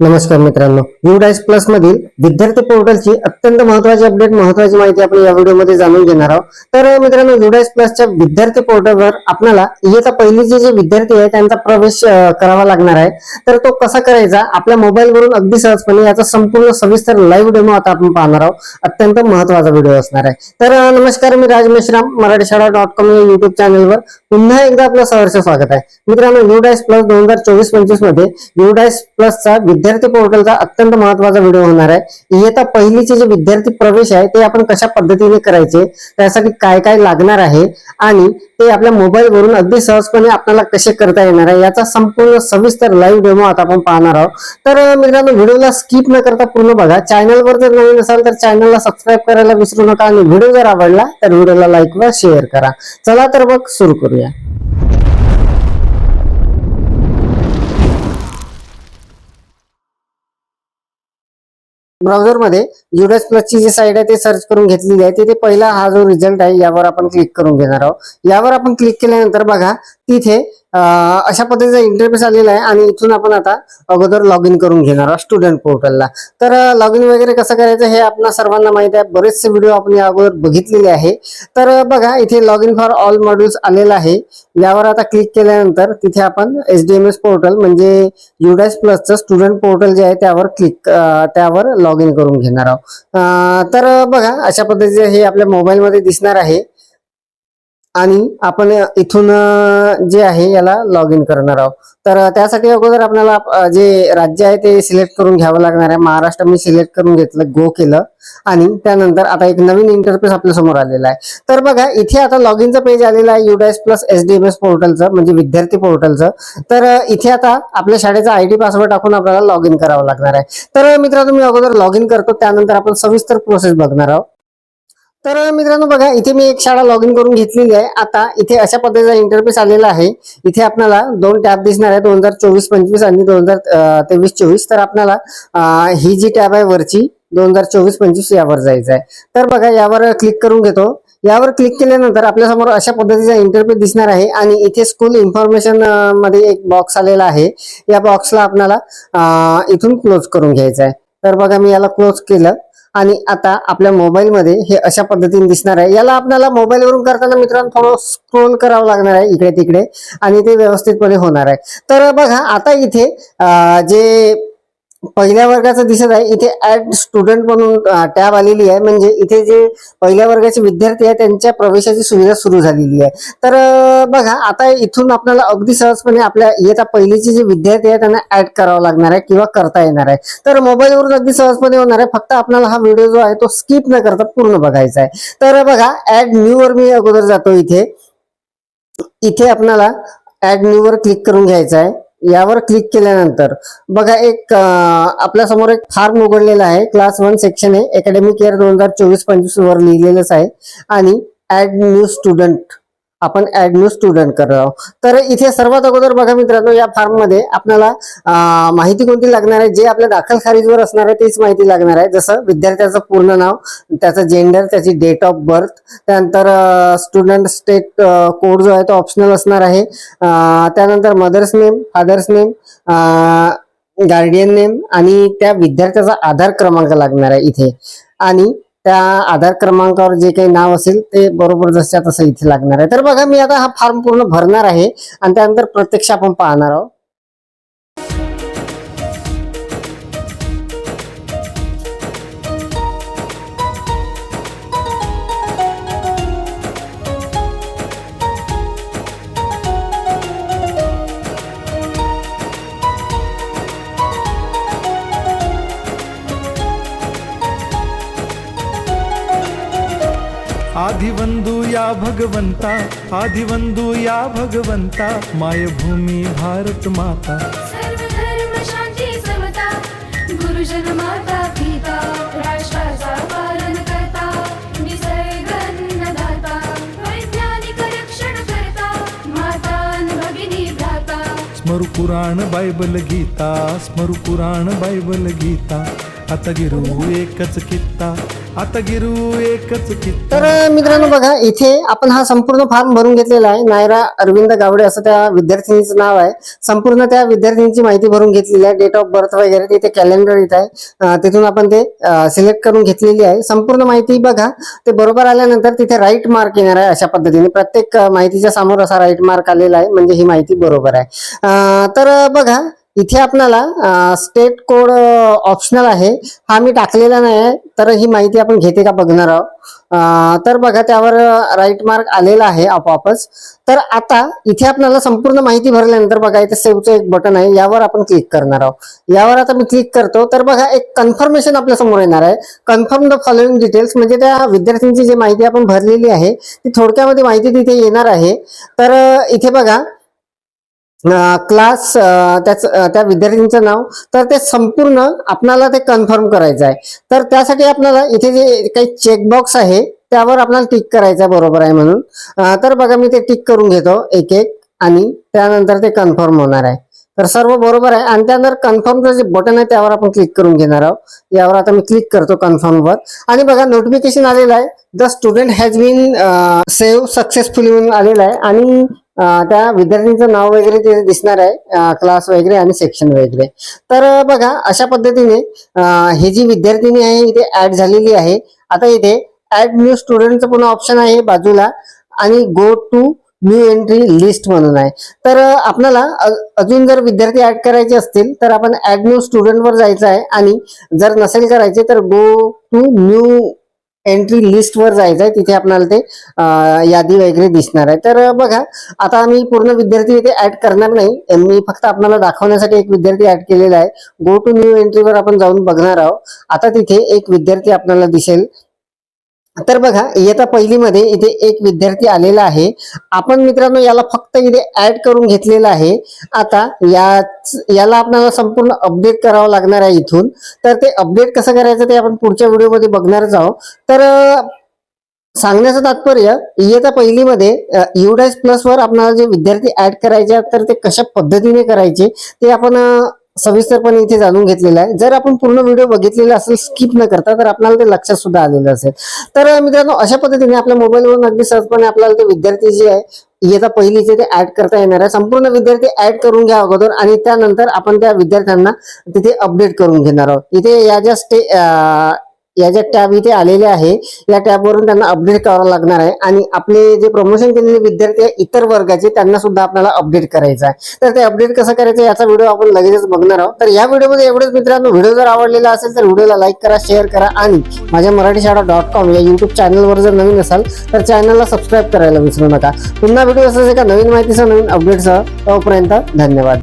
नमस्कार मित्रांनो. UDISE plus मधील विद्यार्थी पोर्टलची अत्यंत महत्वाची अपडेट महत्वाची माहिती आपण या व्हिडिओमध्ये जाणून घेणार आहोत. तर मित्रांनो युडाईस प्लसच्या विद्यार्थी पोर्टलवर आपल्याला इयत्ता पहिलीचे जे विद्यार्थी आहे त्यांचा प्रवेश करावा लागणार आहे. तर तो कसा करायचा? आपल्या मोबाईलवरून अगदी सहजपणे याचा संपूर्ण सविस्तर लाईव्ह डेमो आता आपण पाहणार आहोत. अत्यंत महत्त्वाचा व्हिडिओ असणार आहे. तर नमस्कार मी राज मेश्राम मराठी शाळा डॉट कॉम या युट्यूब चॅनलवर पुन्हा एकदा आपलं सहर्ष स्वागत आहे. मित्रांनो युडाईस प्लस दोन हजार चोवीस पंचवीसमध्ये युडाईस प्लसचा विद्यार्थी पोर्टलचा अत्यंत महत्त्वाचा व्हिडिओ होणार आहे. इयत्ता पहिलीचे जे विद्यार्थी प्रवेश आहे ते आपण कशा पद्धतीने करायचे त्यासाठी काय काय लागणार आहे आणि ते आपल्या मोबाईलवरून अगदी सहजपणे आपल्याला कसे करता येणार आहे याचा संपूर्ण सविस्तर लाईव्ह डेमो आता आपण पाहणार आहोत. तर मित्रांनो व्हिडिओला स्किप न करता पूर्ण बघा. चॅनलवर जर नवीन असाल तर चॅनलला सबस्क्राईब करायला विसरू नका आणि व्हिडिओ जर आवडला तर व्हिडिओला लाईक व शेअर करा. चला तर मग सुरू करूया. ब्राउझरमध्ये युडस प्लसची जी साईड आहे ते सर्च करून घेतलेली आहे. तिथे पहिला हा जो रिझल्ट आहे यावर आपण क्लिक करून घेणार आहोत. यावर आपण क्लिक केल्यानंतर बघा तिथे अशा पद्धतीचा इंटरफेस आलेला आहे आणि इथून आपण आता अगोदर लॉग इन करून घेणार आहोत स्टुडंट पोर्टलला तर लॉग इन वगैरे कसं करायचं हे आपल्या सर्वांना माहिती आहे. बरेचसे व्हिडिओ आपण या अगोदर बघितलेले आहे. तर बघा इथे log in for all modules आलेलं आहे. यावर आता क्लिक केल्यानंतर तिथे आपण H D M S portal म्हणजे युडॅस प्लसचं स्टुडंट पोर्टल जे आहे त्यावर क्लिक त्यावर लॉग इन करून घेणार आहोत. तर बघा अशा पद्धतीचे हे आपल्या मोबाईलमध्ये दिसणार आहे. आणि आपण इथून जे आहे याला लॉग इन करणार आहोत. तर त्यासाठी अगोदर आपल्याला जे राज्य आहे ते सिलेक्ट करून घ्यावं लागणार आहे. महाराष्ट्र मी सिलेक्ट करून घेतलं गो केलं. आणि त्यानंतर आता एक नवीन इंटरफेस आपल्यासमोर आलेला आहे. तर बघा इथे आता लॉग इनचं पेज आलेलं आहे UDISE plus S D M S पोर्टलचं म्हणजे विद्यार्थी पोर्टलचं तर इथे आता आपल्या शाळेचा आय डी पासवर्ड टाकून आपल्याला लॉग इन करावं लागणार आहे. तर मित्रांनो मी अगोदर लॉग इन करतो. त्यानंतर आपण सविस्तर प्रोसेस बघणार आहोत. तर मित्रांनो बघा इथे मी एक शाळा लॉग इन करून घेतलेली आहे. आता इथे अशा पद्धतीचा इंटरफेस आलेला आहे. इथे आपल्याला दोन टॅब दिसणार आहे दोन हजार चोवीस पंचवीस आणि दोन हजार तेवीस चोवीस. तर आपल्याला ही जी टॅब आहे वरची दोन हजार चोवीस पंचवीस यावर जायचं आहे. तर बघा यावर क्लिक करून घेतो. यावर क्लिक केल्यानंतर आपल्यासमोर अशा पद्धतीचा इंटरफेस दिसणार आहे आणि इथे स्कूल इन्फॉर्मेशनमध्ये एक बॉक्स आलेला आहे. या बॉक्सला आपल्याला इथून क्लोज करून घ्यायचा आहे. तर बघा मी याला क्लोज केलं. आणि आता आपल्या मोबाईलमध्ये हे अशा पद्धतीने दिसणार आहे. याला आपल्याला मोबाईलवरून करताना मित्रांनो थोडं स्क्रोल करावं लागणार आहे इकडे तिकडे आणि ते व्यवस्थितपणे होणार आहे. तर बघा आता इथे जे पहिल्या वर्गाचं दिसत आहे. इथे ऍड स्टुडंट म्हणून टॅब आलेली आहे. म्हणजे इथे जे पहिल्या वर्गाचे विद्यार्थी आहे त्यांच्या प्रवेशाची सुविधा सुरू झालेली आहे. तर बघा आता इथून आपल्याला अगदी सहजपणे आपल्या इयत्ता पहिलीचे जे विद्यार्थी आहे त्यांना ऍड करावं लागणार आहे किंवा करता येणार आहे. तर मोबाईलवरून अगदी सहजपणे होणार आहे. फक्त आपल्याला हा व्हिडिओ जो आहे तो स्किप न करता पूर्ण बघायचा आहे. तर बघा ऍड न्यू वर मी अगोदर जातो इथे. इथे आपल्याला ऍड न्यू वर क्लिक करून घ्यायचं आहे. यावर क्लिक केल्यानंतर बघा एक आपल्यासमोर एक फॉर्म उघडलेला आहे. क्लास वन सेक्शन आहे. अकॅडमिक इयर दोन हजार चोवीस पंचवीस वर लिहिलेलंच आहे. आणि ऍड न्यू स्टुडंट आपण ऍड न्यू स्टुडंट करत आहोत तर इथे सर्वात अगोदर बघा मित्रांनो या फॉर्ममध्ये आपल्याला माहिती कोणती लागणार आहे? जे आपल्या दाखल खारिजवर असणार आहे तीच माहिती लागणार आहे. जसं विद्यार्थ्याचं पूर्ण नाव त्याचं जेंडर त्याची डेट ऑफ बर्थ त्यानंतर स्टुडंट स्टेट कोड जो आहे तो ऑप्शनल असणार आहे. त्यानंतर mother's name father's name guardian name आणि त्या विद्यार्थ्याचा आधार क्रमांक लागणार आहे इथे. आणि त्या आधार क्रमांकावर जे काही नाव असेल ते बरोबर जसं तसं इथे लागणार आहे. तर बघा मी आता हा फॉर्म पूर्ण भरणार आहे आणि त्यानंतर प्रत्यक्ष आपण पाहणार आहोत. या भगवंता आदिवंदू या भगवंता मायभूमी भारत माता। सर्वधर्म शांती समता गुरुजन माता पिता राष्ट्राचा पालन करता निसर्ग अन्नदाता वैज्ञानिक रक्षण करता माता अन भगिनी भ्राता। स्मरु पुराण बायबल गीता स्मरु पुराण बायबल गीता। आता गिरू एकच कित्ता आता गिरू एकच कित्ता. तर मित्रांनो बघा इथे आपण हा संपूर्ण फॉर्म भरून घेतलेला आहे. नायरा अरविंद गावडे असं त्या विद्यार्थिनीचं नाव आहे. संपूर्ण त्या विद्यार्थिनीची माहिती भरून घेतलेली आहे. डेट ऑफ बर्थ वगैरे तिथे कॅलेंडर येत आहे. तिथून आपण ते सिलेक्ट करून घेतलेली आहे. संपूर्ण माहिती बघा. ते बरोबर आल्यानंतर तिथे राईट मार्क येणार आहे अशा पद्धतीने. प्रत्येक माहितीच्या समोर असा राईट मार्क आलेला आहे. म्हणजे ही माहिती बरोबर आहे. तर बघा इथे आपल्याला स्टेट कोड ऑप्शनल आहे. हा मी टाकलेला नाही आहे तर ही माहिती आपण घेते का बघणार आहोत. तर बघा त्यावर राईट मार्क आलेला आहे आपोआपच. तर आता इथे आपल्याला संपूर्ण माहिती भरल्यानंतर बघा इथे सेव्हचं एक बटन आहे. यावर आपण क्लिक करणार आहोत. यावर आता मी क्लिक करतो. तर बघा एक कन्फर्मेशन आपल्यासमोर येणार आहे. कन्फर्म द फॉलोइंग डिटेल्स म्हणजे त्या विद्यार्थ्यांची जी माहिती आपण भरलेली आहे ती थोडक्यामध्ये माहिती तिथे येणार आहे. तर इथे बघा क्लास त्याच त्या विद्यार्थ्यांचं नाव तर ते संपूर्ण आपणाला ते कन्फर्म करायचं आहे. तर त्यासाठी आपल्याला इथे जे काही चेकबॉक्स आहे त्यावर आपल्याला टिक करायचं आहे बरोबर आहे म्हणून. तर बघा मी ते टिक करून घेतो एक एक आणि त्यानंतर ते कन्फर्म होणार आहे. तर सर्व बरोबर आहे. आणि त्यानंतर कन्फर्मचं जे बटन आहे त्यावर आपण क्लिक करून घेणार आहोत. यावर आता मी क्लिक करतो कन्फर्मवर आणि बघा नोटिफिकेशन आलेलं आहे. The student has been save successfully म्हणून आलेला आहे. आणि त्या विद्यार्थ्यांचं नाव वगैरे तिथे दिसणार आहे क्लास वगैरे आणि सेक्शन वगैरे. तर बघा अशा पद्धतीने हे ही जी विद्यार्थिनी आहे इथे ऍड झालेली आहे. आता इथे ऍड न्यू स्टुडंटचं पुन्हा ऑप्शन आहे बाजूला आणि go to new entry list म्हणून आहे. तर आपल्याला अजून जर विद्यार्थी ऍड करायचे असतील तर आपण ऍड न्यू स्टुडंट वर जायचं आहे आणि जर नसेल करायचे तर go to new entry list वर जायचं आहे तिथे आपल्याला ते यादी वगैरे दिसणार आहे. तर बघा आता आम्ही पूर्ण विद्यार्थी इथे ऍड करणार नाही. मी फक्त आपल्याला दाखवण्यासाठी एक विद्यार्थी ऍड केलेला आहे. गो टू न्यू एंट्रीवर आपण जाऊन बघणार आहोत. आता तिथे एक विद्यार्थी आपल्याला दिसेल. तर बघा इयत्ता पहिलीमध्ये इथे एक विद्यार्थी आलेला आहे. आपण मित्रांनो याला फक्त इथे ऍड करून घेतलेला आहे. आता या याला आपल्याला संपूर्ण अपडेट करावं लागणार आहे इथून. तर ते अपडेट कसं करायचं ते आपण पुढच्या व्हिडिओमध्ये बघणारच आहोत. तर सांगण्याचं तात्पर्य इयत्ता पहिलीमध्ये युडाईस प्लस वर आपल्याला जे विद्यार्थी ऍड करायचे तर ते कशा पद्धतीने करायचे ते आपण सविस्तरपणे इथे जाणून घेतलेलं आहे. जर आपण पूर्ण व्हिडिओ बघितलेला असेल स्किप न करता तर आपल्याला ते लक्षात सुद्धा आलेलं असेल. तर मित्रांनो अशा पद्धतीने आपल्या मोबाईलवरून अगदी सहजपणे आपल्याला ते विद्यार्थी जे आहे येता पहिलीचे ते ऍड करता येणार आहे. संपूर्ण विद्यार्थी ऍड करून घ्या अगोदर आणि त्यानंतर आपण त्या विद्यार्थ्यांना तिथे अपडेट करून घेणार आहोत. इथे या ज्या स्टे या ज्या टॅब इथे आलेल्या आहे या टॅबवरून त्यांना अपडेट करावं लागणार आहे. आणि आपले जे प्रमोशन केलेले विद्यार्थी आहे इतर वर्गाचे त्यांना सुद्धा आपल्याला अपडेट करायचं आहे. तर ते अपडेट कसं करायचं याचा व्हिडिओ आपण लगेचच बघणार आहोत. तर या व्हिडिओमध्ये एवढेच मित्रांनो. व्हिडिओ जर आवडलेला असेल तर व्हिडिओला लाईक करा शेअर करा आणि माझ्या मराठी शाळा डॉट कॉम या युट्यूब चॅनलवर जर नवीन असाल तर चॅनलला सबस्क्राईब करायला विसरू नका. पुन्हा व्हिडिओ असेल का नवीन माहितीसह नवीन अपडेटसह तोपर्यंत धन्यवाद.